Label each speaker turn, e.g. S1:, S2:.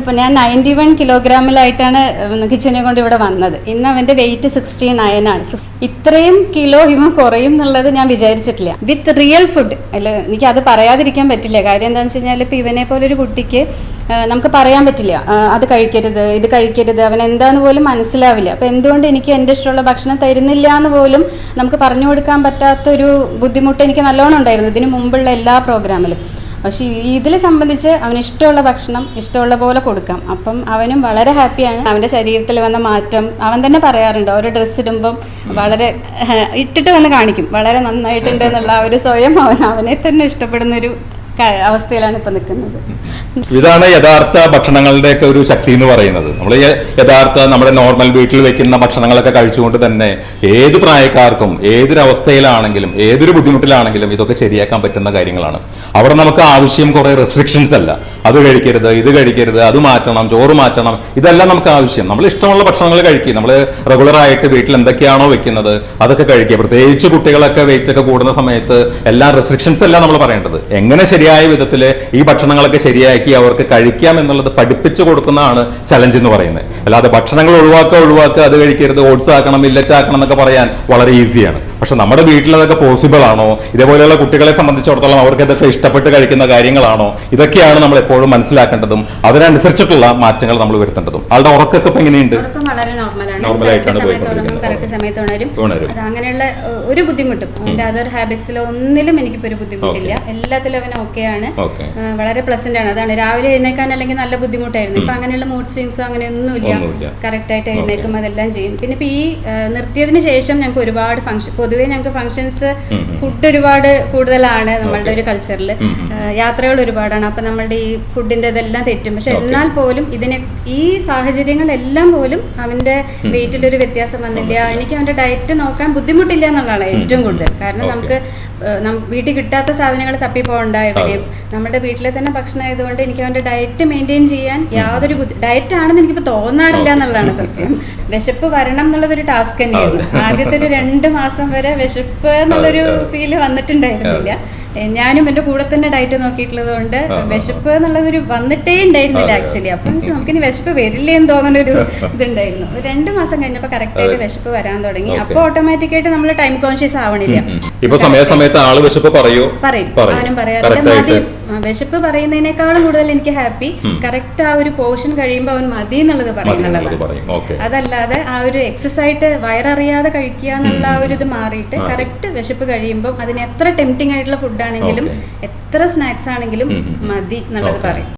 S1: ഇപ്പം ഞാൻ ninety one കിലോഗ്രാമിലായിട്ടാണ് കിച്ചനെ കൊണ്ട് ഇവിടെ വന്നത്. ഇന്ന് അവന്റെ വെയിറ്റ് സിക്സ്റ്റി നയൻ ആണ് ഇത്രയും കിലോ ഇവൻ കുറയും എന്നുള്ളത് ഞാൻ വിചാരിച്ചിട്ടില്ല. വിത്ത് റിയൽ ഫുഡ് അല്ല എനിക്ക് അത് പറയാതിരിക്കാൻ പറ്റില്ല. കാര്യം എന്താണെന്ന് വെച്ച് കഴിഞ്ഞാൽ ഇപ്പം ഇവനെ പോലെ ഒരു കുട്ടിക്ക് നമുക്ക് പറയാൻ പറ്റില്ല. അത് കഴിക്കരുത് ഇത് കഴിക്കരുത് അവൻ എന്താന്ന് പോലും മനസ്സിലാവില്ല. അപ്പം എന്തുകൊണ്ട് എനിക്ക് എന്റെ ഇഷ്ടമുള്ള ഭക്ഷണം തരുന്നില്ല എന്ന് പോലും നമുക്ക് പറഞ്ഞു കൊടുക്കാൻ പറ്റാത്തൊരു ബുദ്ധിമുട്ട് എനിക്ക് നല്ലോണം ഉണ്ടായിരുന്നു. ഇതിന് മുമ്പുള്ള എല്ലാ പ്രോഗ്രാമിലും പക്ഷേ ഇതിൽ സംബന്ധിച്ച് അവന് ഇഷ്ടമുള്ള ഭക്ഷണം ഇഷ്ടമുള്ള പോലെ കൊടുക്കാം. അപ്പം അവനും വളരെ ഹാപ്പിയാണ്. അവന്റെ ശരീരത്തിൽ വന്ന മാറ്റം. അവൻ തന്നെ പറയാറുണ്ട് ഓരോ ഡ്രസ്സ് ഇടുമ്പം വളരെ ഇട്ടിട്ട് വന്ന് കാണിക്കും. വളരെ നന്നായിട്ടുണ്ട് എന്നുള്ള ഒരു സ്വയം അവൻ അവനെ തന്നെ ഇഷ്ടപ്പെടുന്ന ഒരു ക- അവസ്ഥയിലാണ് ഇപ്പൊ നിൽക്കുന്നത്.
S2: ഇതാണ് യഥാർത്ഥ ഭക്ഷണങ്ങളുടെയൊക്കെ ഒരു ശക്തി എന്ന് പറയുന്നത്. നമ്മൾ യഥാർത്ഥ നമ്മുടെ നോർമൽ വീട്ടിൽ വെക്കുന്ന ഭക്ഷണങ്ങളൊക്കെ കഴിച്ചുകൊണ്ട് തന്നെ ഏത് പ്രായക്കാർക്കും ഏതൊരവസ്ഥയിലാണെങ്കിലും ഏതൊരു ബുദ്ധിമുട്ടിലാണെങ്കിലും ഇതൊക്കെ ശരിയാക്കാൻ പറ്റുന്ന കാര്യങ്ങളാണ്. അവിടെ നമുക്ക് ആവശ്യം കുറെ റെസ്ട്രിക്ഷൻസ് അല്ല. അത് കഴിക്കരുത് ഇത് കഴിക്കരുത് അത് മാറ്റണം ചോറ് മാറ്റണം ഇതെല്ലാം നമുക്ക് ആവശ്യം. നമ്മൾ ഇഷ്ടമുള്ള ഭക്ഷണങ്ങൾ കഴിക്കുക നമ്മൾ റെഗുലർ ആയിട്ട് വീട്ടിൽ എന്തൊക്കെയാണോ വെക്കുന്നത് അതൊക്കെ കഴിക്കുക. പ്രത്യേകിച്ച് കുട്ടികളൊക്കെ വെയിറ്റ് ഒക്കെ കൂടുന്ന സമയത്ത് എല്ലാ റെസ്ട്രിക്ഷൻസ് അല്ല നമ്മൾ പറയേണ്ടത്. എങ്ങനെ ശരിയായ വിധത്തിൽ ഈ ഭക്ഷണങ്ങളൊക്കെ ശരിയാക്കി അവർക്ക് കഴിക്കാം എന്നുള്ളത് പഠിപ്പിച്ചു കൊടുക്കുന്നതാണ് ചലഞ്ച് എന്ന് പറയുന്നത്. അല്ലാതെ ഭക്ഷണങ്ങൾ ഒഴിവാക്കുക ഒഴിവാക്കുക അത് കഴിക്കരുത് ഓട്സ് ആക്കണം മില്ലറ്റ് ആക്കണം എന്നൊക്കെ പറയാൻ വളരെ ഈസിയാണ് പക്ഷെ നമ്മുടെ വീട്ടിൽ അതൊക്കെ പോസിബിൾ ആണോ ഇതേപോലെയുള്ള കുട്ടികളെ സംബന്ധിച്ചിടത്തോളം അവർക്ക് ഇതൊക്കെ ഇഷ്ടപ്പെട്ട് കഴിക്കുന്ന കാര്യങ്ങളാണോ? ഇതൊക്കെയാണ് നമ്മൾ എപ്പോഴും മനസ്സിലാക്കേണ്ടതും അതിനനുസരിച്ചിട്ടുള്ള മാറ്റങ്ങൾ നമ്മൾ വരുത്തേണ്ടതും. ആളുടെ ഉറക്കൊക്കെ ഇപ്പൊ എങ്ങനെയുണ്ട്?
S1: അങ്ങനെയുള്ള ഒരു ബുദ്ധിമുട്ടും. അതർ ഹാബിറ്റ്സിലോ ഒന്നിലും എനിക്ക് ഒരു ബുദ്ധിമുട്ടില്ല. എല്ലാത്തിലും അവൻ ഓക്കെയാണ് ആണ്. വളരെ പ്ലസന്റ് ആണ്. അതാണ്. രാവിലെ എഴുന്നേക്കാൻ അല്ലെങ്കിൽ നല്ല ബുദ്ധിമുട്ടായിരുന്നു. ഇപ്പൊ അങ്ങനെയുള്ള മൂഡ് സ്വിങ്സോ അങ്ങനെയൊന്നുമില്ല. കറക്റ്റ് ആയിട്ട് എഴുന്നേക്കും അതെല്ലാം ചെയ്യും. പിന്നെ ഇപ്പൊ ഈ നിർത്തിയതിന് ശേഷം ഞങ്ങൾക്ക് ഒരുപാട് ഫംഗ്ഷൻ പൊതുവേ ഞങ്ങൾക്ക് ഫംഗ്ഷൻസ് ഫുഡ് ഒരുപാട് കൂടുതലാണ് നമ്മളുടെ ഒരു കൾച്ചറിൽ യാത്രകൾ ഒരുപാടാണ്. അപ്പം നമ്മളുടെ ഈ ഫുഡിന്റെ ഇതെല്ലാം തെറ്റും. പക്ഷെ എന്നാൽ പോലും ഇതിനെ ഈ സാഹചര്യങ്ങളെല്ലാം പോലും അവന്റെ വെയിറ്റിൽ ഒരു വ്യത്യാസം വന്നില്ല. എനിക്ക് അവന്റെ ഡയറ്റ് നോക്കാൻ ബുദ്ധിമുട്ടില്ല എന്നുള്ളതാണ് ഏറ്റവും കൂടുതൽ. കാരണം നമുക്ക് വീട്ടിൽ കിട്ടാത്ത സാധനങ്ങൾ എവിടെയും നമ്മുടെ വീട്ടിലെ തന്നെ ഭക്ഷണം ആയതുകൊണ്ട് എനിക്ക് അവന്റെ ഡയറ്റ് മെയിന്റെയിൻ ചെയ്യാൻ യാതൊരു ബുദ്ധി ഡയറ്റ് ആണെന്ന് എനിക്കിപ്പോൾ തോന്നാറില്ല എന്നുള്ളതാണ് സത്യം. വിശപ്പ് വരണം എന്നുള്ളതൊരു ടാസ്ക് തന്നെയായിരുന്നു. ആദ്യത്തെ ഒരു രണ്ട് മാസം വരെ വിശപ്പ് എന്നുള്ളൊരു ഫീൽ വന്നിട്ടുണ്ടായിരുന്നില്ല. ഞാനും എന്റെ കൂടെ തന്നെ ഡയറ്റ് നോക്കിയിട്ടുള്ളത് കൊണ്ട് വിശപ്പ് എന്നുള്ളതൊരു വന്നിട്ടേ ഉണ്ടായിരുന്നില്ല ആക്ച്വലി അപ്പം നമുക്കിനി വിശപ്പ് വരില്ലേ എന്ന് തോന്നുന്ന ഒരു ഇതുണ്ടായിരുന്നു രണ്ടു മാസം കഴിഞ്ഞപ്പോൾ കറക്റ്റായിട്ട് വിശപ്പ് വരാൻ തുടങ്ങി. അപ്പോൾ ഓട്ടോമാറ്റിക്കായിട്ട് നമ്മൾ ടൈം കോൺഷ്യസ് ആവണില്ല.
S2: ഇപ്പൊ സമയാസമയത്ത് ആൾ വിശപ്പ് പറയൂ.
S1: പറയും. പറയാറുണ്ട് മതി. വിശപ്പ് പറയുന്നതിനേക്കാളും കൂടുതൽ എനിക്ക് ഹാപ്പി കറക്റ്റ് ആ ഒരു പോർഷൻ കഴിയുമ്പോൾ അവൻ മതി എന്നുള്ളത് പറയുന്നുള്ളതാണ് അതല്ലാതെ ആ ഒരു എക്സസൈസ് ആയിട്ട് വയററിയാതെ കഴിക്കുക എന്നുള്ള ആ ഒരു ഇത് മാറിയിട്ട് കറക്റ്റ് വിശപ്പ് കഴിയുമ്പോൾ അതിന് എത്ര ടെംപ്റ്റിംഗ് ആയിട്ടുള്ള ഫുഡ് ആണെങ്കിലും എത്ര സ്നാക്സ് ആണെങ്കിലും മതി എന്നുള്ളത് പറയും.